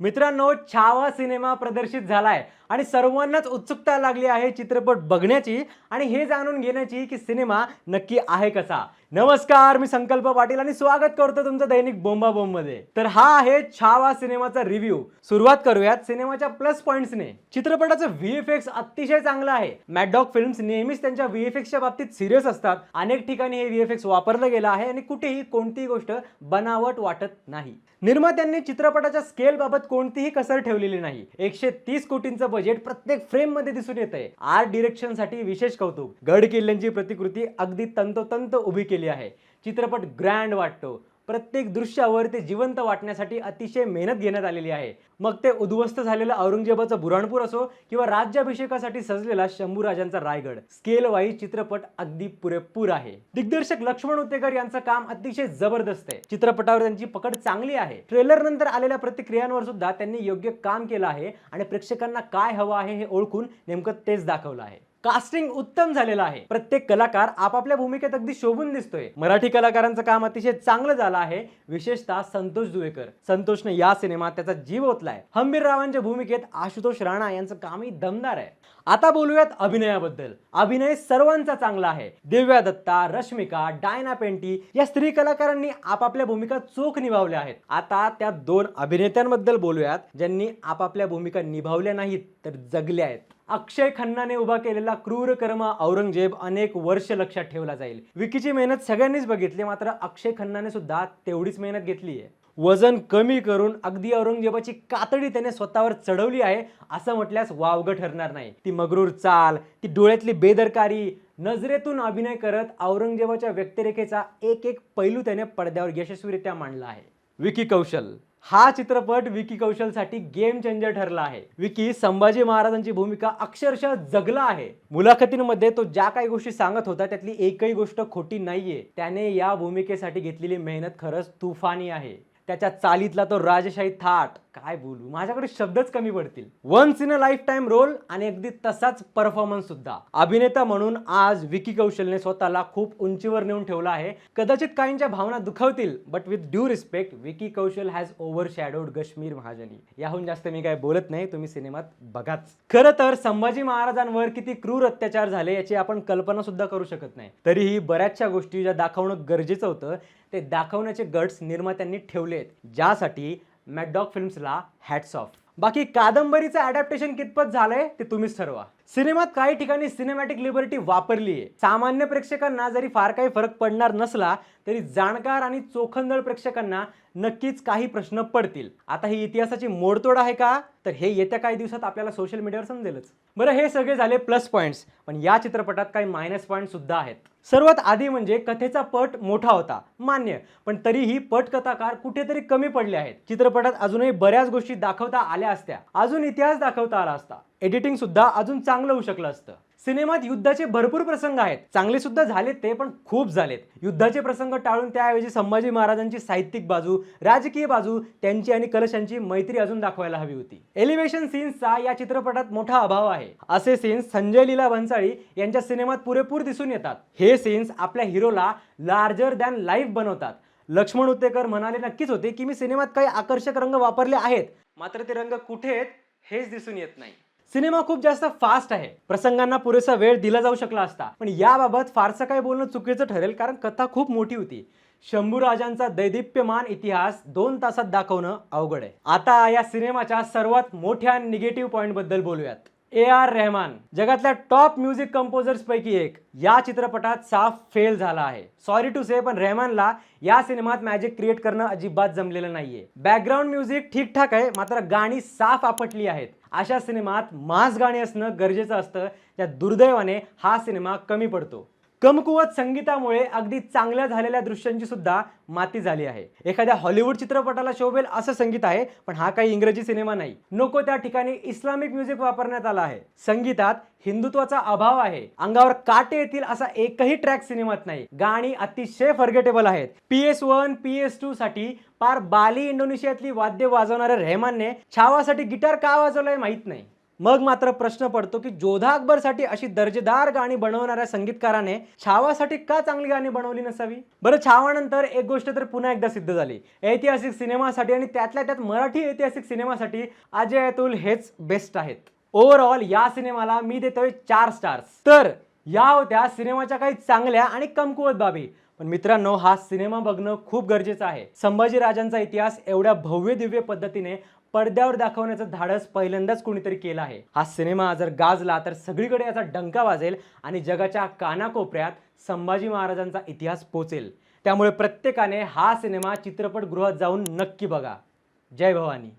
मित्रांनो छावा सिनेमा प्रदर्शित झालाय आणि सर्वांनाच उत्सुकता लागली आहे चित्रपट बघण्याची आणि हे जाणून घेण्याची की सिनेमा नक्की आहे कसा. नमस्कार मी संकल्प पाटील आणि स्वागत करतो तुमचं दैनिक बोंबा बोंबमध्ये तर हा आहे छावा सिनेमाचा रिव्ह्यू. सुरुवात करूयात सिनेमाच्या प्लस पॉइंट्सने. चित्रपटाचं व्हीएफएक्स अतिशय चांगलं आहे. मॅडॉक फिल्म्स नेहमीच त्यांच्या व्हीएफएक्सच्या बाबतीत सिरियस असतात. अनेक ठिकाणी हे व्हीएफएक्स वापरलं गेलं आहे आणि कुठेही कोणतीही गोष्ट बनावट वाटत नाही. निर्मात्यांनी चित्रपटाच्या स्केल बाबत कोणतीही कसर ठेवलेली नाही. एकशे तीस कोटींचं बजेट प्रत्येक फ्रेममध्ये दिसून येत आहे आर्ट डिरेक्शनसाठी विशेष कौतुक. गड किल्ल्यांची प्रतिकृती अगदी तंतोतंत उभी केली आहे. चित्रपट ग्रँड वाटतो. प्रत्येक दृश्यावर ते जिवंत वाटण्यासाठी अतिशय मेहनत घेण्यात आलेली आहे. मग ते उद्ध्वस्त झालेलं औरंगजेबाचं बुराणपूर असो किंवा राज्याभिषेकासाठी सजलेला शंभूराजांचा रायगड. स्केल वाईज चित्रपट अगदी पुरेपूर आहे. दिग्दर्शक लक्ष्मण उतेकर यांचं काम अतिशय जबरदस्त आहे. चित्रपटावर त्यांची पकड चांगली आहे. ट्रेलर नंतर आलेल्या प्रतिक्रियांवर सुद्धा त्यांनी योग्य काम केलं आहे आणि प्रेक्षकांना काय हवं आहे हे ओळखून नेमकं तेच दाखवलं आहे. कास्टिंग उत्तम झालेलं आहे. प्रत्येक कलाकार आपापल्या भूमिकेत अगदी शोभून दिसतोय. मराठी कलाकारांचं काम अतिशय चांगलं झालं आहे विशेषतः संतोष जुवेकर. संतोषने या सिनेमात त्याचा जीव ओतलाय. हंबीर रावांच्या भूमिकेत आशुतोष राणा यांचं कामही दमदार आहे. आता बोलूयात अभिनयाबद्दल. अभिनय सर्वांचा चांगला आहे. दिव्या दत्ता रश्मिका डायना पेंटी या स्त्री कलाकारांनी आपापल्या भूमिका चोख निभावल्या आहेत. आता त्या दोन अभिनेत्यांबद्दल बोलूयात ज्यांनी आपापल्या भूमिका निभावल्या नाहीत तर जगल्या आहेत. अक्षय खन्नाने उभा केलेला क्रूर कर्म औरंगजेब अनेक वर्ष लक्षात ठेवला जाईल. विकीची मेहनत सगळ्यांनीच बघितली मात्र अक्षय खन्नाने सुद्धा तेवढीच मेहनत घेतली आहे. वजन कमी करून अगदी औरंगजेबाची कातडी त्याने स्वतःवर चढवली आहे असं म्हटल्यास वावगं ठरणार नाही. ती मगरूर चाल ती डोळ्यातली बेदरकारी नजरेतून अभिनय करत औरंगजेबाच्या व्यक्तिरेखेचा एक एक पैलू त्याने पडद्यावर यशस्वीरित्या मांडला आहे. विकी कौशल हा चित्रपट विकी कौशलसाठी गेम चेंजर ठरला आहे. विकी संभाजी महाराजांची भूमिका अक्षरशः जगला आहे. मुलाखतींमध्ये तो ज्या काही गोष्टी सांगत होता त्यातली एकही गोष्ट खोटी नाहीये. त्याने या भूमिकेसाठी घेतलेली मेहनत खरंच तुफानी आहे. त्याच्या चालीतला तो राजशाही थाट. काय बोलू? माझ्याकडे शब्दच कमी पडतील. Once in a lifetime role आणि अगदी तसाच परफॉर्मन्स सुद्धा. अभिनेता म्हणून आज विकी कौशलने स्वतःला खूप उंचीवर नेऊन ठेवला आहे. कदाचित काहींच्या भावना दुखावतील but with due respect Vicky Kaushal has overshadowed Kashmir Mahajani. याहून जास्त मी काय बोलत नाही तुम्ही सिनेमात बघाच. खरं तर संभाजी महाराजांवर किती क्रूर अत्याचार झाले याची आपण कल्पना सुद्धा करू शकत नाही. तरीही बऱ्याचशा गोष्टी ज्या दाखवणं गरजेचं होतं ते दाखवण्याचे गट्स निर्मात्यांनी ठेवले आहेत ज्यासाठी मॅकडॉग फिल्म्सला हॅट्स ऑफ बाकी कादंबरीचं अडॅप्टेशन कितपत झालंय ते तुम्हीच ठरवा. सिनेमात काही ठिकाणी सिनेमॅटिक लिबर्टी वापरली आहे सामान्य प्रेक्षकांना जरी फार काही फरक पडणार नसला तरी जाणकार आणि चोखंदळ प्रेक्षकांना नक्कीच काही प्रश्न पडतील. आता ही इतिहासाची मोडतोड आहे का? तर हे येत्या काही दिवसात आपल्याला सोशल मीडियावर समजेलच. बरं हे सगळे झाले प्लस पॉईंट्स पण या चित्रपटात काही मायनस पॉईंट सुद्धा आहेत. सर्वात आधी म्हणजे कथेचा पट मोठा होता. मान्य. पण तरीही पटकथाकार कुठेतरी कमी पडले आहेत. चित्रपटात अजूनही बऱ्याच गोष्टी दाखवता आल्या असत्या. अजून इतिहास दाखवता आला असता. एडिटिंग सुद्धा अजून चांगलं होऊ शकलं असतं. सिनेमात युद्धाचे भरपूर प्रसंग आहेत. चांगले सुद्धा झालेत ते पण खूप झालेत. युद्धाचे प्रसंग टाळून त्याऐवजी संभाजी महाराजांची साहित्यिक बाजू राजकीय बाजू त्यांची आणि कलशांची मैत्री अजून दाखवायला हवी होती. एलिव्हेशन सीन्सचा या चित्रपटात मोठा अभाव आहे. असे सीन्स संजय लीला भन्साळी यांच्या सिनेमात पुरेपूर दिसून येतात. हे सीन्स आपल्या हिरोला लार्जर दॅन लाईफ बनवतात. लक्ष्मण उत्तेकर म्हणाले नक्कीच होते की मी सिनेमात काही आकर्षक रंग वापरले आहेत. मात्र ते रंग कुठे आहेत हेच दिसून येत नाही. सिनेमा खूप जास्त फास्ट आहे. प्रसंगांना पुरेसा वेळ दिला जाऊ शकला असता. पण याबाबत फारसं काही बोलणं चुकीचं ठरेल कारण कथा खूप मोठी होती. शंभूराजांचा दैदिप्यमान इतिहास दोन तासात दाखवणं अवघड आहे. आता या सिनेमाच्या सर्वात मोठ्या निगेटिव्ह पॉईंटबद्दल बोलूयात. ए आर रेहमान जगातल्या टॉप म्युझिक कंपोजर्सपैकी एक. या चित्रपटात साफ फेल झाला आहे. सॉरी टू से पण रेहमानला या सिनेमात मॅजिक क्रिएट करणं अजिबात जमलेलं नाहीये. बॅकग्राऊंड म्युझिक ठीकठाक आहे मात्र गाणी साफ आपटली आहेत. अशा सिनेमात मास गाणी असणं गरजेचं असतं. त्या दुर्दैवाने हा सिनेमा कमी पडतो. कमकुवत संगीतामुळे अगदी चांगल्या झालेल्या दृश्यांची सुद्धा माती झाली आहे. एखाद्या हॉलिवूड चित्रपटाला शोभेल असं संगीत आहे पण हा काही इंग्रजी सिनेमा नाही. नको त्या ठिकाणी इस्लामिक म्युझिक वापरण्यात आला आहे. संगीतात हिंदुत्वाचा अभाव आहे. अंगावर काटे येतील असा एकही ट्रॅक सिनेमात नाही. गाणी अतिशय फर्गेटेबल आहेत. P S one P S two साठी पार बाली इंडोनेशियातली वाद्य वाजवणाऱ्या रेहमानने छावासाठी गिटार का वाजवलंय माहीत नाही. मग मात्र प्रश्न पडतो की जोधा अकबरसाठी अशी दर्जेदार गाणी बनवणाऱ्या संगीतकाराने छावासाठी का चांगली गाणी बनवली नसावी? बरं छावानंतर एक गोष्ट तर पुन्हा एकदा सिद्ध झाली. ऐतिहासिक सिनेमासाठी आणि त्यातल्या त्यात मराठी ऐतिहासिक सिनेमासाठी अजय अतुल हेच बेस्ट आहेत. ओव्हरऑल या सिनेमाला मी देतोय चार स्टार्स तर या होत्या सिनेमाच्या काही चांगल्या आणि कमकुवत बाबी. पण मित्रांनो हा सिनेमा बघणं खूप गरजेचं आहे. संभाजी राजांचा इतिहास एवढ्या भव्य दिव्य पद्धतीने पडद्यावर दाखवण्याचं धाडस पहिल्यांदाच कोणीतरी केलं आहे. हा सिनेमा जर गाजला तर सगळीकडे याचा डंका वाजेल आणि जगाच्या कानाकोपऱ्यात संभाजी महाराजांचा इतिहास पोचेल. त्यामुळे प्रत्येकाने हा सिनेमा चित्रपटगृहात जाऊन नक्की बघा. जय भवानी.